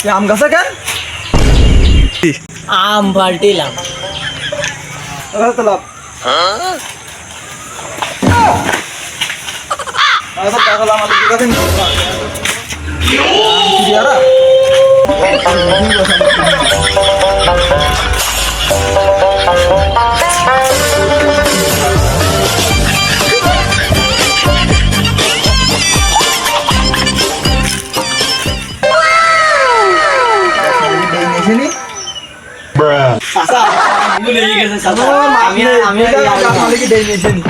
এই আম গাছে কেন আম পাল্টিলাম আচ্ছা তো লাভ আচ্ছা টাকা লাম আমাদের কাছে দিয়ারা ভুলে গেছে। আমি আমি মালিক দেই নিয়েছিনি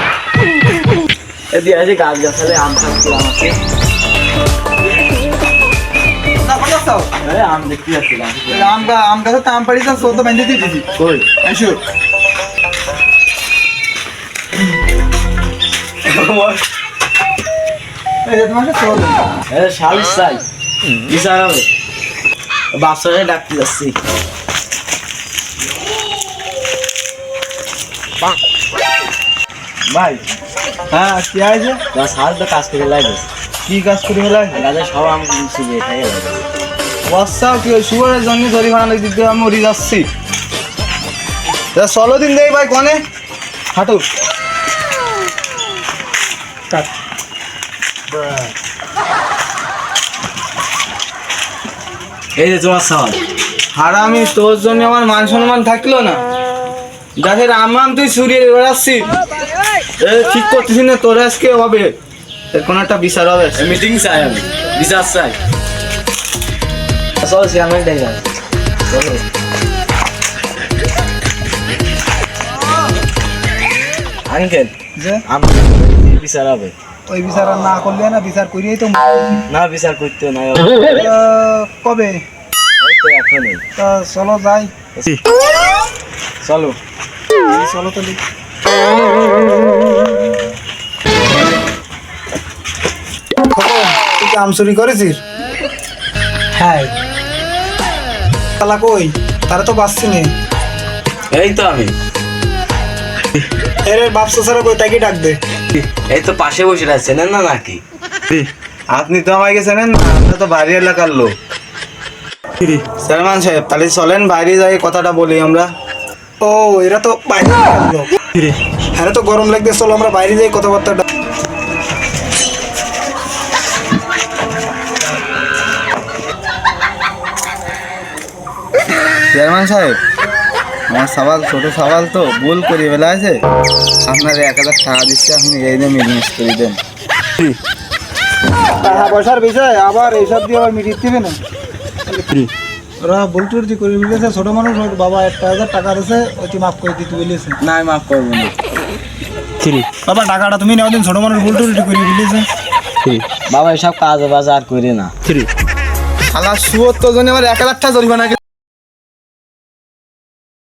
এদি আছে গাছ গাছালে আম খাচ্ছিলাম আমাকে। আম দেখতে যাচ্ছিলাম আম গাছে তো আম পাড়ি তো বেঁধে দিয়ে দিছি কই আইসো এই যে তোমাকে সৌদ এ শালিশ চাই। বিচার হবে বাপসাকে ডাকতে যাচ্ছি। ভাই হ্যাঁ কি আছে বাস হাল তো কাজ করে লাগে কি কাজ করে ফেলা গাছে সব আম চুবে খাই লাগে বর্ষা কি ওই জন্য জরিমানা দিতে আমি মরি যাচ্ছি। চলো দিন দেই ভাই কনে। হাঁটু। কাট। এই যে তোমার সওয়াল হারামি তোর জন্য আমার মান সম্মান থাকল না। গাছের আম তুই সুরিয়ে বেড়াচ্ছি এ ঠিক করতেছি না তোর আজকে হবে। কোনো একটা বিচার হবে। মিটিং চাই আমি। বিচার চাই। চল চেয়ারম্যান ডেকে আঙ্কেল যে? আমার বিচার হবে? ওই বিচার আর না করলে না বিচার করিয়েই তো না বিচার করতে না কবে? এই তো এখনই। তা চলো যাই। চলো। চলো তো তুই কি আম চুরি করেছিস? হ্যাঁ। তালা কই? তারা তো বাঁচছি নে। এই তো আমি। এর বাপ কই তাকে ডাক দে। এই তো পাশে বসে আছে না না নাকি? আপনি তো আমাকে চেনেন না আমরা তো বাইরে এলাকার লোক। সালমান সাহেব তাহলে চলেন বাইরে যাই কথাটা বলি আমরা। ও এরা তো বাইরে লোক। হ্যাঁ তো গরম লাগবে চলো আমরা বাইরে যাই কথাবার্তাটা চেয়ারম্যান সাহেব আমার সওয়াল ছোট সওয়াল তো ভুল করি বেলা আছে আপনার এক হাজার টাকা দিচ্ছে আপনি এই দিয়ে বিজনেস করে দেন। টাকা পয়সার বিষয় আবার এইসব দিয়ে আবার মিটিয়ে দিবে না। ওরা ভুল টুটি করে বলেছে ছোট মানুষ ওর বাবা একটা হাজার টাকা রয়েছে ওই মাফ করে দিতে বলেছে। না মাফ করব না। বাবা টাকাটা তুমি নেওয়া দিন ছোট মানুষ ভুল টুটি করে বলেছে বাবা এসব কাজ বাজ আর করে না। শালা সুয়ত্তর জন্য আমার এক হাজার টাকা জরিমানা